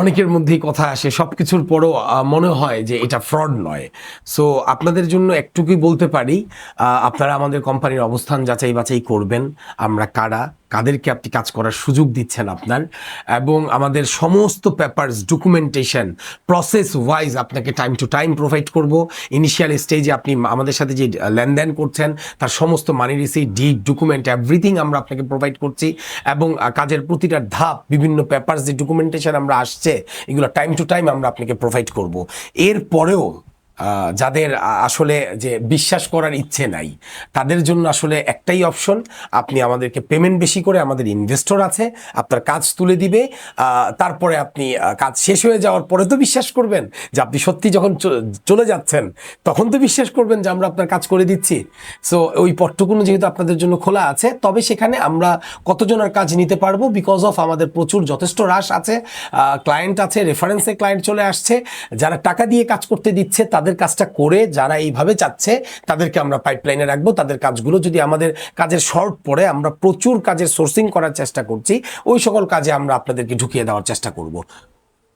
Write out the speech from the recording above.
অনেকের মধ্যেই কথা আসে সব কিছুর পরও মনে হয় যে এটা ফ্রড নয়। সো আপনাদের জন্য একটুকুই বলতে পারি আপনারা আমাদের কোম্পানির অবস্থান যাচাই বাছাই করবেন, আমরা কারা কাদেরকে আপনি কাজ করার সুযোগ দিচ্ছেন আপনার। এবং আমাদের সমস্ত পেপারস ডকুমেন্টেশন প্রসেস ওয়াইজ আপনাকে টাইম টু টাইম প্রোভাইড করব। ইনিশিয়াল স্টেজে আপনি আমাদের সাথে যে লেনদেন করছেন, তার সমস্ত money receipt deed document everything আমরা আপনাকে প্রোভাইড করছি। এবং কাজের প্রতিটা ধাপ, বিভিন্ন পেপারস যে ডকুমেন্টেশন আমরা আসছে, এগুলো টাইম টু টাইম আমরা আপনাকে প্রোভাইড করব। এরপরেও যাদের আসলে যে বিশ্বাস করার ইচ্ছে নাই, তাদের জন্য আসলে একটাই অপশন আপনি আমাদেরকে পেমেন্ট বেশি করে আমাদের ইনভেস্টর আছে, আপনার কাজ তুলে দিবে তারপরে আপনি কাজ শেষ হয়ে যাওয়ার পরে তো বিশ্বাস করবেন যে আপনি সত্যি যখন চলে যাচ্ছেন, তখন তো বিশ্বাস করবেন যে আমরা আপনার কাজ করে দিচ্ছি। সো ওই পট্টকুনো যেহেতু আপনাদের জন্য খোলা আছে, তবে সেখানে আমরা কতজনের কাজ নিতে পারব বিকজ অফ আমাদের প্রচুর যথেষ্ট হ্রাস আছে ক্লায়েন্ট আছে রেফারেন্সে ক্লায়েন্ট চলে আসছে, যারা টাকা দিয়ে কাজ করতে দিচ্ছে, তাদের কাজটা করে যারা এইভাবে চাচ্ছে, তাদেরকে আমরা পাইপলাইনে রাখব। তাদের কাজগুলো যদি আমাদের কাজের শর্ট পড়ে, আমরা প্রচুর কাজের সোর্সিং করার চেষ্টা করছি, ওই সকল কাজে আমরা আপনাদেরকে ঢুকিয়ে দেওয়ার চেষ্টা করব।